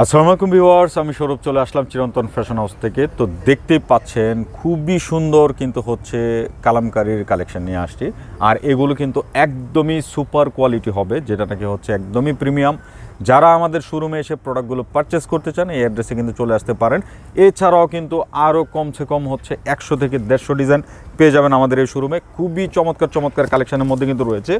আসসালামু আলাইকুম ভিউয়ার্স, আমি সৌরভ চলে আসলাম চিরন্তন ফ্যাশন হাউস থেকে। তো দেখতেই পাচ্ছেন, খুবই সুন্দর কিন্তু হচ্ছে কালামকারীর কালেকশন নিয়ে আসছি। আর এগুলো কিন্তু একদমই সুপার কোয়ালিটি হবে, যেটা নাকি হচ্ছে একদমই প্রিমিয়াম। যারা আমাদের শোরুমে এসে প্রোডাক্টগুলো পারচেস করতে চান, এই অ্যাড্রেসে কিন্তু চলে আসতে পারেন। এছাড়াও কিন্তু আরও কমসে কম হচ্ছে একশো থেকে দেড়শো ডিজাইন পেয়ে যাবেন আমাদের এই শোরুমে। খুবই চমৎকার চমৎকার কালেকশনের মধ্যে কিন্তু রয়েছে।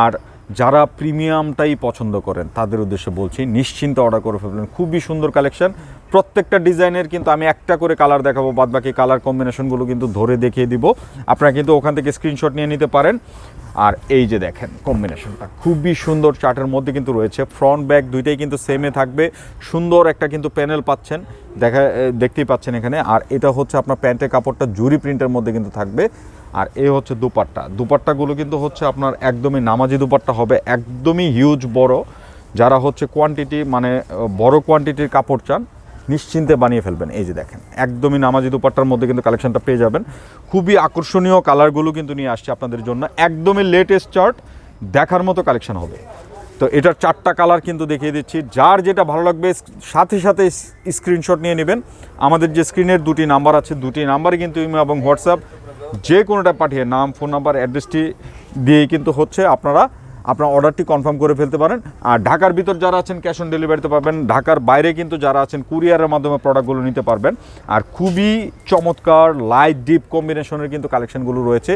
আর যারা প্রিমিয়ামটাই পছন্দ করেন, তাদের উদ্দেশ্যে বলছি, নিশ্চিন্ত অর্ডার করে ফেলবেন। খুবই সুন্দর কালেকশন প্রত্যেকটা ডিজাইনের কিন্তু আমি একটা করে কালার দেখাবো বাদ বাকি কালার কম্বিনেশনগুলো কিন্তু ধরে দেখিয়ে দিব। আপনারা কিন্তু ওখান থেকে স্ক্রিনশট নিয়ে নিতে পারেন। আর এই যে দেখেন কম্বিনেশনটা খুবই সুন্দর চার্টের মধ্যে কিন্তু রয়েছে। ফ্রন্ট ব্যাক দুইটাই কিন্তু সেমে থাকবে। সুন্দর একটা কিন্তু প্যানেল পাচ্ছেন। দেখা দেখতেই পাচ্ছেন এখানে। আর এটা হচ্ছে আপনার প্যান্টের কাপড়টা জুরি প্রিন্টের মধ্যে কিন্তু থাকবে। আর এ হচ্ছে দুপাট্টা। দুপাট্টাগুলো কিন্তু হচ্ছে আপনার একদমই নামাজি দুপাট্টা হবে, একদমই হিউজ বড়। যারা হচ্ছে কোয়ান্টিটি মানে বড় কোয়ান্টিটির কাপড় চান, নিশ্চিন্তে বানিয়ে ফেলবেন। এই যে দেখেন, একদমই নামাজি দুপাট্টার মধ্যে কিন্তু কালেকশনটা পেয়ে যাবেন। খুবই আকর্ষণীয় কালারগুলো কিন্তু নিয়ে আসছে আপনাদের জন্য। একদমই লেটেস্ট চার্ট দেখার মতো কালেকশন হবে। তো এটার চারটা কালার কিন্তু দেখিয়ে দিচ্ছি। যার যেটা ভালো লাগবে, সাথে সাথে স্ক্রিনশট নিয়ে নেবেন। আমাদের যে স্ক্রিনের দুটি নাম্বার আছে, দুটি নাম্বারই কিন্তু ইমো এবং হোয়াটসঅ্যাপ যে কোনোটা পাঠিয়ে নাম, ফোন নাম্বার অ্যাড্রেসটি দিয়েই কিন্তু হচ্ছে আপনারা, আপনার অর্ডারটি কনফার্ম করে ফেলতে পারেন। আর ঢাকার ভিতর যারা আছেন ক্যাশ অন ডেলিভারিতে পাবেন। ঢাকার বাইরে কিন্তু যারা আছেন কুরিয়ারের মাধ্যমে প্রোডাক্টগুলো নিতে পারবেন। আর খুবই চমৎকার লাইট ডিপ কম্বিনেশনের কিন্তু কালেকশনগুলো রয়েছে।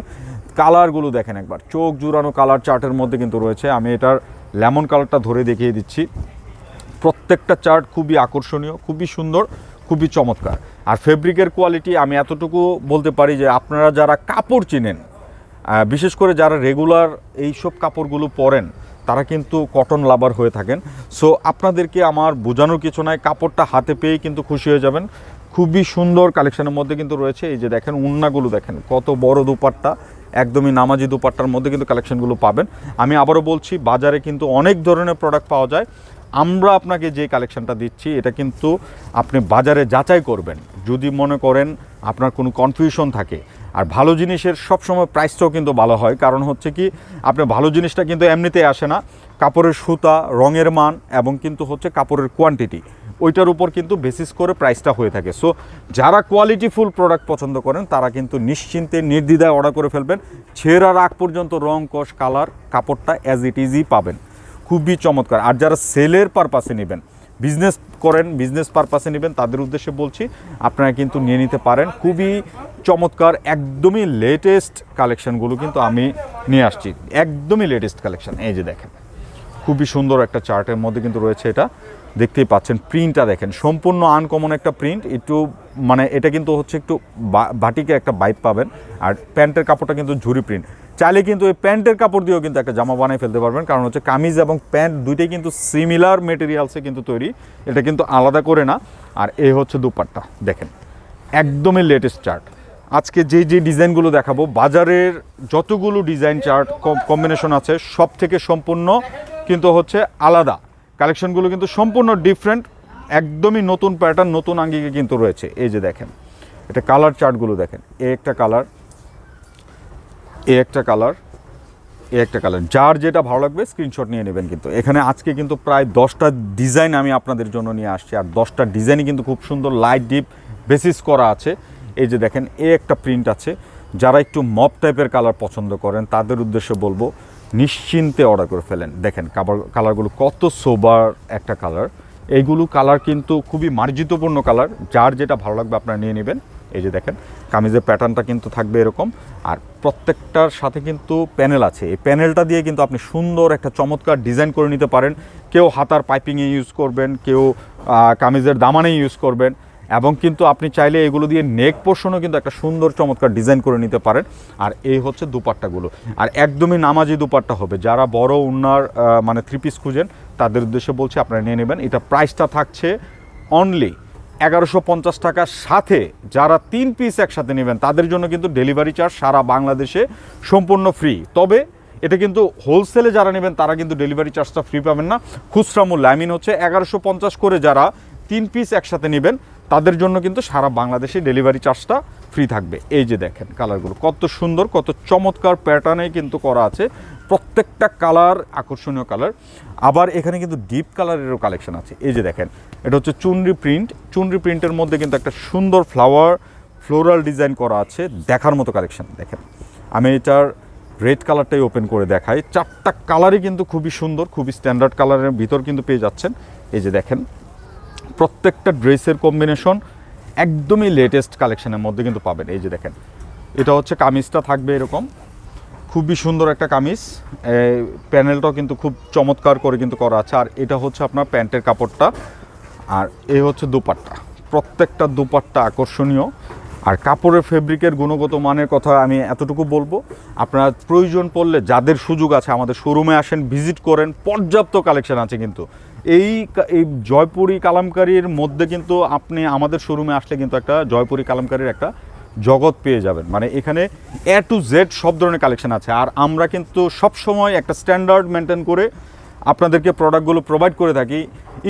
কালারগুলো দেখেন একবার। চোখ জুড়ানো কালার চার্টের মধ্যে কিন্তু রয়েছে। আমি এটার লেমন কালারটা ধরে দেখিয়ে দিচ্ছি। প্রত্যেকটা চার্ট খুবই আকর্ষণীয়, খুবই সুন্দর, খুবই চমৎকার। আর ফেব্রিকের কোয়ালিটি আমি এতটুকু বলতে পারি যে আপনারা যারা কাপড় চিনেন বিশেষ করে যারা রেগুলার এইসব কাপড়গুলো পরেন, তারা কিন্তু কটন লাভার হয়ে থাকেন। সো আপনাদেরকে আমার বোঝানোর কিছু নাই, কাপড়টা হাতে পেয়েই কিন্তু খুশি হয়ে যাবেন। খুবই সুন্দর কালেকশনের মধ্যে কিন্তু রয়েছে, এই যে দেখেন উন্নাগুলো দেখেন, কত বড় দুপাট্টা, একদমই নামাজি দুপাট্টার মধ্যে কিন্তু কালেকশনগুলো পাবেন। আমি আবারও বলছি, বাজারে কিন্তু অনেক ধরনের প্রোডাক্ট পাওয়া যায়। আমরা আপনাকে যে কালেকশনটা দিচ্ছি, এটা কিন্তু আপনি বাজারে যাচাই করবেন। যদি মনে করেন আপনার কোনো কনফিউশন থাকে। আর ভালো জিনিসের সবসময় প্রাইসটাও কিন্তু ভালো হয়। কারণ হচ্ছে কি, আপনি ভালো জিনিসটা কিন্তু এমনিতেই আসে না। কাপড়ের সুতা, রঙের মান এবং কিন্তু হচ্ছে কাপড়ের কোয়ান্টিটি ওইটার উপর কিন্তু বেসিস করে প্রাইসটা হয়ে থাকে। সো যারা কোয়ালিটিফুল প্রোডাক্ট পছন্দ করেন, তারা কিন্তু নিশ্চিন্তে, নির্দ্বিধায় অর্ডার করে ফেলবেন। ছেঁড়ার আগ পর্যন্ত রং, কষ কালার কাপড়টা অ্যাজ ইট ইজই পাবেন। খুবই চমৎকার। আর যারা সেলের পারপাসে নেবেন বিজনেস করেন, বিজনেস পারপাসে নেবেন, তাদের উদ্দেশ্যে বলছি, আপনারা কিন্তু নিয়ে নিতে পারেন। খুবই চমৎকার, একদমই লেটেস্ট কালেকশনগুলো কিন্তু আমি নিয়ে আসছি। একদমই লেটেস্ট কালেকশন এই যে দেখেন। খুবই সুন্দর একটা চার্টের মধ্যে কিন্তু রয়েছে এটা। দেখতেই পাচ্ছেন প্রিন্টটা দেখেন, সম্পূর্ণ আনকমন একটা প্রিন্ট একটু মানে এটা কিন্তু হচ্ছে একটু বাটিকে একটা বাইপ পাবেন। আর প্যান্টের কাপড়টা কিন্তু ঝুরি প্রিন্ট চাইলে কিন্তু এই প্যান্টের কাপড় দিয়েও কিন্তু একটা জামা বানিয়ে ফেলতে পারবেন। কারণ হচ্ছে কামিজ এবং প্যান্ট দুইটাই কিন্তু সিমিলার মেটেরিয়ালসে কিন্তু তৈরি। এটা কিন্তু আলাদা করে না। আর এই হচ্ছে দুপাট্টা। দেখেন, একদমই লেটেস্ট চার্ট আজকে যে যে ডিজাইনগুলো দেখাবো, বাজারের যতগুলো ডিজাইন চার্ট কম্বিনেশন আছে সব থেকে সম্পূর্ণ কিন্তু হচ্ছে আলাদা। কালেকশনগুলো কিন্তু সম্পূর্ণ ডিফারেন্ট একদমই নতুন প্যাটার্ন নতুন আঙ্গিকে কিন্তু রয়েছে। এই যে দেখেন, এটা কালার চার্টগুলো দেখেন। এ একটা কালার এ একটা কালার, এ একটা কালার। যার যেটা ভালো লাগবে স্ক্রিনশট নিয়ে নেবেন কিন্তু। এখানে আজকে কিন্তু প্রায় দশটা ডিজাইন আমি আপনাদের জন্য নিয়ে আসছি। আর দশটা ডিজাইনই কিন্তু খুব সুন্দর লাইট ডিপ বেসিস করা আছে। এই যে দেখেন, এ একটা প্রিন্ট আছে। যারা একটু মপ টাইপের কালার পছন্দ করেন, তাদের উদ্দেশ্যে বলব, নিশ্চিন্তে অর্ডার করে ফেলেন। দেখেন, কাবার কালারগুলো কত সোবার একটা কালার এইগুলো কালার কিন্তু খুবই মার্জিতপূর্ণ কালার যার যেটা ভালো লাগবে, আপনারা নিয়ে নেবেন। এই যে দেখেন, কামিজের প্যাটার্নটা কিন্তু থাকবে এরকম। আর প্রত্যেকটার সাথে কিন্তু প্যানেল আছে। এই প্যানেলটা দিয়ে কিন্তু আপনি সুন্দর একটা চমৎকার ডিজাইন করে নিতে পারেন। কেউ হাতার পাইপিংয়ে ইউজ করবেন, কেউ কামিজের দামানে ইউজ করবেন। এবং কিন্তু আপনি চাইলে এগুলো দিয়ে নেক পোর্শনও কিন্তু একটা সুন্দর চমৎকার ডিজাইন করে নিতে পারেন। আর এই হচ্ছে দুপাট্টাগুলো। আর একদমই নামাজি দুপাট্টা হবে। যারা বড় উন্নার মানে থ্রি পিস খুঁজেন, তাদের উদ্দেশ্যে বলছি আপনারা নিয়ে নেবেন। এটা প্রাইসটা থাকছে অনলি এগারোশো পঞ্চাশ টাকার সাথে যারা তিন পিস একসাথে নেবেন, তাদের জন্য কিন্তু ডেলিভারি চার্জ সারা বাংলাদেশে সম্পূর্ণ ফ্রি তবে এটা কিন্তু হোলসেলে যারা নেবেন, তারা কিন্তু ডেলিভারি চার্জটা ফ্রি পাবেন না। খুচরা মূল্য আই মিন হচ্ছে এগারোশো পঞ্চাশ করে যারা তিন পিস একসাথে নেবেন তাদের জন্য কিন্তু সারা বাংলাদেশে ডেলিভারি চার্জটা ফ্রি থাকবে। এই যে দেখেন কালারগুলো কত সুন্দর, কত চমৎকার প্যাটার্নে কিন্তু করা আছে। প্রত্যেকটা কালার আকর্ষণীয় কালার আবার এখানে কিন্তু ডিপ কালারেরও কালেকশন আছে। এই যে দেখেন, এটা হচ্ছে চুনরি প্রিন্ট চুনরি প্রিন্টের মধ্যে কিন্তু একটা সুন্দর ফ্লাওয়ার ফ্লোরাল ডিজাইন করা আছে। দেখার মতো কালেকশন দেখেন। আমি এটার রেড কালারটাই ওপেন করে দেখাই। চারটা কালারই কিন্তু খুবই সুন্দর, খুবই স্ট্যান্ডার্ড কালারের ভিতর কিন্তু পেয়ে যাচ্ছেন। এই যে দেখেন প্রত্যেকটা ড্রেসের কম্বিনেশন একদমই লেটেস্ট কালেকশনের মধ্যে কিন্তু পাবেন। এই যে দেখেন, এটা হচ্ছে কামিজটা থাকবে এরকম। খুবই সুন্দর একটা কামিজ। প্যানেলটাও কিন্তু খুব চমৎকার করে কিন্তু করা আছে। আর এটা হচ্ছে আপনার প্যান্টের কাপড়টা। আর এই হচ্ছে দুপাট্টা। প্রত্যেকটা দুপাট্টা আকর্ষণীয়। আর কাপড়ের ফেব্রিকের গুণগত মানের কথা আমি এতটুকু বলব। আপনারা প্রয়োজন পড়লে যাদের সুযোগ আছে আমাদের শোরুমে আসেন ভিজিট করেন, পর্যাপ্ত কালেকশন আছে কিন্তু। এই এই জয়পুরি কালামকারীর মধ্যে কিন্তু আপনি আমাদের শোরুমে আসলে কিন্তু একটা জয়পুরি কালামকারীর একটা জগৎ পেয়ে যাবেন। মানে এখানে এ টু জেড সব ধরনের কালেকশন আছে। আর আমরা কিন্তু সব সময় একটা স্ট্যান্ডার্ড মেনটেন করে আপনাদেরকে প্রোডাক্টগুলো প্রোভাইড করে থাকি।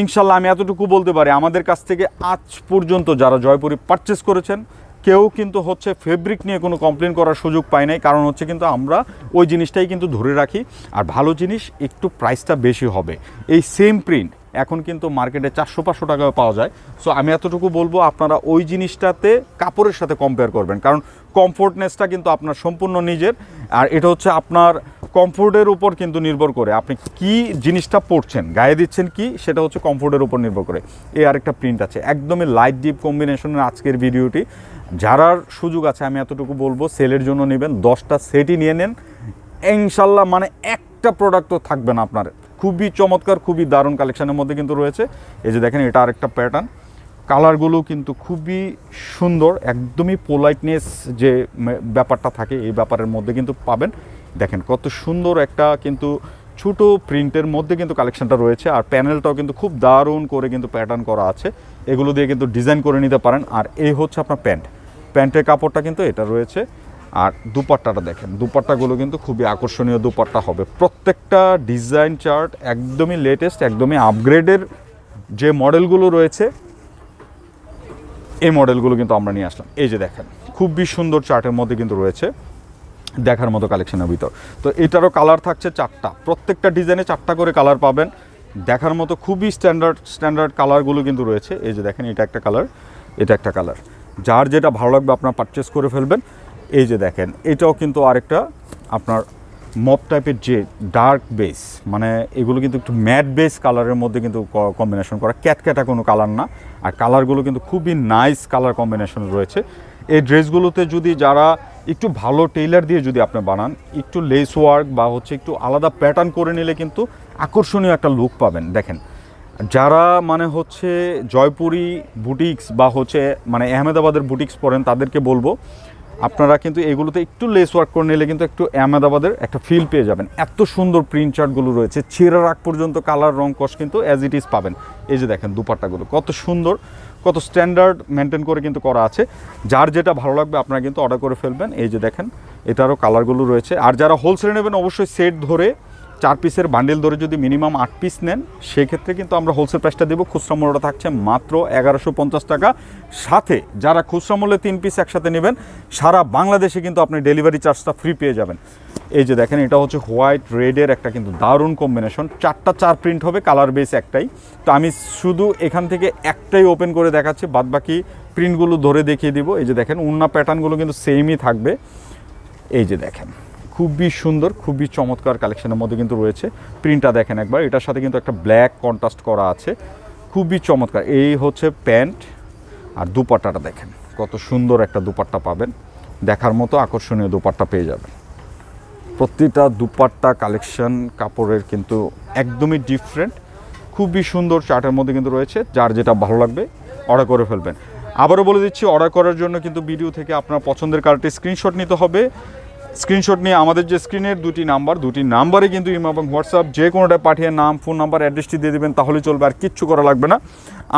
ইনশাল্লাহ আমি এতটুকু বলতে পারি, আমাদের কাছ থেকে আজ পর্যন্ত যারা জয়পুরি পারচেস করেছেন কেউ কিন্তু হচ্ছে ফেব্রিক নিয়ে কোনো কমপ্লেন করার সুযোগ পায় নাই। কারণ হচ্ছে কিন্তু আমরা ওই জিনিসটাই কিন্তু ধরে রাখি। আর ভালো জিনিস, একটু প্রাইসটা বেশি হবে। এই সেম প্রিন্ট এখন কিন্তু মার্কেটে চারশো, পাঁচশো টাকায় পাওয়া যায়। সো আমি এতটুকু বলব, আপনারা ওই জিনিসটাতে কাপড়ের সাথে কম্পেয়ার করবেন। কারণ কমফোর্টনেসটা কিন্তু আপনার সম্পূর্ণ নিজের। আর এটা হচ্ছে আপনার কমফোর্টের উপর কিন্তু নির্ভর করে। আপনি কি জিনিসটা পরছেন, গায়ে দিচ্ছেন কি, সেটা হচ্ছে কমফোর্টের উপর নির্ভর করে। এই আরেকটা প্রিন্ট আছে। একদমই লাইট ডিপ কম্বিনেশনের আজকের ভিডিওটি যারার সুযোগ আছে, আমি এতটুকু বলব, সেলের জন্য নেবেন। দশটা সেটই নিয়ে নেন। ইনশাল্লাহ মানে একটা প্রোডাক্টও থাকবে না আপনার। খুবই চমৎকার, খুবই দারুণ কালেকশানের মধ্যে কিন্তু রয়েছে। এই যে দেখেন, এটা আরেকটা প্যাটার্ন কালারগুলো কিন্তু খুবই সুন্দর, একদমই পোলাইটনেস যে ব্যাপারটা থাকে, এই ব্যাপারের মধ্যে কিন্তু পাবেন। দেখেন, কত সুন্দর একটা কিন্তু ছোট প্রিন্টের মধ্যে কিন্তু কালেকশনটা রয়েছে। আর প্যানেলটাও কিন্তু খুব দারুণ করে কিন্তু প্যাটার্ন করা আছে। এগুলো দিয়ে কিন্তু ডিজাইন করে নিতে পারেন। আর এই হচ্ছে আপনার প্যান্ট প্যান্টের কাপড়টা কিন্তু এটা রয়েছে। আর দুপাট্টাটা দেখেন, দুপাট্টাগুলো কিন্তু খুবই আকর্ষণীয় দুপাট্টা হবে। প্রত্যেকটা ডিজাইন চার্ট একদমই লেটেস্ট একদমই আপগ্রেডের যে মডেলগুলো রয়েছে, এই মডেলগুলো কিন্তু আমরা নিয়ে আসলাম। এই যে দেখেন, খুবই সুন্দর চার্টের মধ্যে কিন্তু রয়েছে দেখার মতো কালেকশনের ভিতর। তো এটারও কালার থাকছে চারটা। প্রত্যেকটা ডিজাইনে চারটা করে কালার পাবেন। দেখার মতো খুবই স্ট্যান্ডার্ড স্ট্যান্ডার্ড কালারগুলো কিন্তু রয়েছে। এই যে দেখেন, এটা একটা কালার, এটা একটা কালার। যার যেটা ভালো লাগবে আপনার পারচেস করে ফেলবেন। এই যে দেখেন, এটাও কিন্তু আরেকটা আপনার মপ টাইপের যে ডার্ক বেস মানে এগুলো কিন্তু একটু ম্যাট বেস কালারের মধ্যে কিন্তু কম্বিনেশন করা। ক্যাটক্যাটা কোনো কালার না, আর কালারগুলো কিন্তু খুবই নাইস কালার কম্বিনেশন রয়েছে। এই ড্রেসগুলোতে যদি যারা একটু ভালো টেইলার দিয়ে যদি আপনি বানান, একটু লেস ওয়ার্ক বা হচ্ছে একটু আলাদা প্যাটার্ন করে নিলে কিন্তু আকর্ষণীয় একটা লুক পাবেন। দেখেন যারা মানে হচ্ছে জয়পুরি বুটিক্স বা হচ্ছে মানে আহমেদাবাদের বুটিক্স পরেন তাদেরকে বলব, আপনারা কিন্তু এগুলোতে একটু লেস ওয়ার্ক করে নিলে কিন্তু একটু আহমেদাবাদের একটা ফিল পেয়ে যাবেন। এত সুন্দর প্রিন্ট চার্টগুলো রয়েছে, ছেঁড়ার আগ পর্যন্ত কালার রং কস কিন্তু অ্যাজ ইট ইজ পাবেন। এই যে দেখেন দুপাট্টাগুলো, কত সুন্দর, কত স্ট্যান্ডার্ড মেনটেন করে কিন্তু করা আছে। যার যেটা ভালো লাগবে আপনারা কিন্তু অর্ডার করে ফেলবেন। এই যে দেখেন, এটারও কালারগুলো রয়েছে। আর যারা হোলসেলে নেবেন, অবশ্যই সেট ধরে চার পিসের বান্ডেল ধরে যদি মিনিমাম আট পিস নেন, সেক্ষেত্রে কিন্তু আমরা হোলসেল প্রাইসটা দেবো। খুচরা মূল্যটা থাকছে মাত্র এগারোশো পঞ্চাশ টাকা। সাথে যারা খুচরা মূল্যে তিন পিস একসাথে নেবেন, সারা বাংলাদেশে কিন্তু আপনি ডেলিভারি চার্জটা ফ্রি পেয়ে যাবেন। এই যে দেখেন, এটা হচ্ছে হোয়াইট রেডের একটা কিন্তু দারুণ কম্বিনেশন চারটা চার প্রিন্ট হবে কালার বেস একটাই। তো আমি শুধু এখান থেকে একটাই ওপেন করে দেখাচ্ছি বাদ বাকি প্রিন্টগুলো ধরে দেখিয়ে দিব। এই যে দেখেন, উন্না প্যাটার্নগুলো কিন্তু সেমই থাকবে। এই যে দেখেন। খুবই সুন্দর, খুবই চমৎকার কালেকশনের মধ্যে কিন্তু রয়েছে। প্রিন্টটা দেখেন একবার, এটার সাথে কিন্তু একটা ব্ল্যাক কন্ট্রাস্ট করা আছে। খুবই চমৎকার। এই হচ্ছে প্যান্ট আর দুপাট্টাটা দেখেন, কত সুন্দর একটা দুপাট্টা পাবেন। দেখার মতো আকর্ষণীয় দুপাট্টা পেয়ে যাবেন। প্রতিটা দুপাট্টা কালেকশন কাপড়ের কিন্তু একদমই ডিফারেন্ট খুবই সুন্দর চার্টের মধ্যে কিন্তু রয়েছে। যার যেটা ভালো লাগবে অর্ডার করে ফেলবেন। আবারও বলে দিচ্ছি অর্ডার করার জন্য কিন্তু ভিডিও থেকে আপনার পছন্দের কার্ডটি স্ক্রিনশট নিতে হবে। স্ক্রিনশট নিয়ে আমাদের যে স্ক্রিনের দুটি নাম্বার, দুটি নাম্বারে কিন্তু ইমো এবং হোয়াটসঅ্যাপ, যে কোনোটা পাঠিয়ে নাম, ফোন নাম্বার, অ্যাড্রেসটি দিয়ে দেবেন, তাহলে চলবে আর কিচ্ছু করা লাগবে না।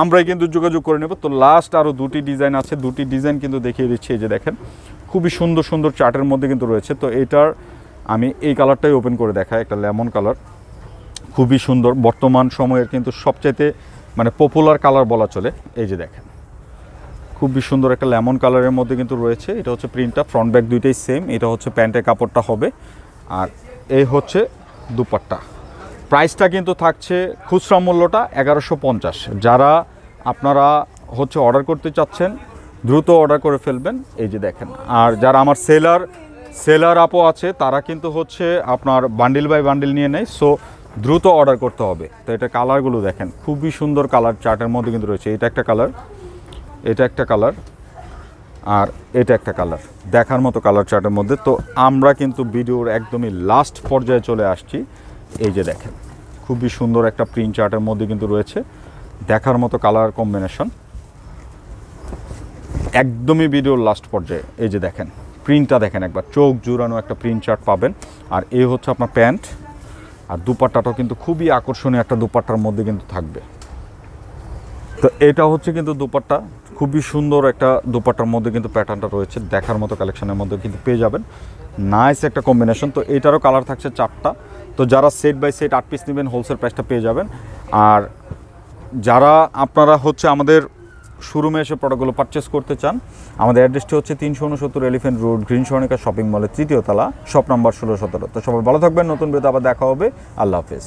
আমরাই কিন্তু যোগাযোগ করে নেব। তো লাস্ট আরও দুটি ডিজাইন আছে। দুটি ডিজাইন কিন্তু দেখিয়ে দিচ্ছি। এই যে দেখেন, খুবই সুন্দর সুন্দর চার্টের মধ্যে কিন্তু রয়েছে। তো এটার আমি এই কালারটাই ওপেন করে দেখাই, একটা লেমন কালার খুবই সুন্দর। বর্তমান সময়ের কিন্তু সবচাইতে মানে পপুলার কালার বলা চলে। এই যে দেখেন। খুবই সুন্দর একটা লেমন কালারের মধ্যে কিন্তু রয়েছে। এটা হচ্ছে প্রিন্টটা ফ্রন্ট ব্যাক দুইটাই সেম এটা হচ্ছে প্যান্টের কাপড়টা হবে। আর এই হচ্ছে দুপাট্টা। প্রাইসটা কিন্তু থাকছে খুচরা মূল্যটা এগারোশো পঞ্চাশ। যারা আপনারা হচ্ছে অর্ডার করতে চাচ্ছেন, দ্রুত অর্ডার করে ফেলবেন। এই যে দেখেন, আর যারা আমার সেলার সেলার আপও আছে, তারা কিন্তু হচ্ছে আপনার বান্ডিল বাই বান্ডিল নিয়ে নেয়। সো দ্রুত অর্ডার করতে হবে। তো এটা কালারগুলো দেখেন, খুবই সুন্দর কালার চার্টের মধ্যে কিন্তু রয়েছে। এটা একটা কালার এটা একটা কালার আর এটা একটা কালার দেখার মতো কালার চার্টের মধ্যে। তো আমরা কিন্তু ভিডিওর একদমই লাস্ট পর্যায়ে চলে আসছি। এই যে দেখেন, খুবই সুন্দর একটা প্রিন্ট চার্টের মধ্যে কিন্তু রয়েছে। দেখার মতো কালার কম্বিনেশন একদমই ভিডিওর লাস্ট পর্যায়ে। এই যে দেখেন প্রিন্টটা দেখেন একবার। চোখ জুড়ানো একটা প্রিন্ট চার্ট পাবেন। আর এই হচ্ছে আপনার প্যান্ট। আর দুপাট্টাটাও কিন্তু খুবই আকর্ষণীয় একটা দুপাট্টার মধ্যে কিন্তু থাকবে। তো এটা হচ্ছে কিন্তু দুপাট্টা। খুবই সুন্দর একটা দুপাট্টার মধ্যে কিন্তু প্যাটার্নটা রয়েছে, দেখার মতো কালেকশনের মধ্যে কিন্তু পেয়ে যাবেন। নাইস একটা কম্বিনেশন তো এটারও কালার থাকছে চারটা। তো যারা সেট বাই সেট আট পিস নেবেন হোলসেল প্রাইসটা পেয়ে যাবেন। আর যারা আপনারা হচ্ছে আমাদের শোরুমে এসে প্রোডাক্টগুলো পারচেস করতে চান, আমাদের অ্যাড্রেসটি হচ্ছে তিনশো উনসত্তর elephant road green Swarnika shopping মলের তৃতীয় তলা শপ নাম্বার ষোলো সতেরো। তো সবাই ভালো থাকবেন, নতুন বেদ আবার দেখা হবে। আল্লাহ হাফেজ।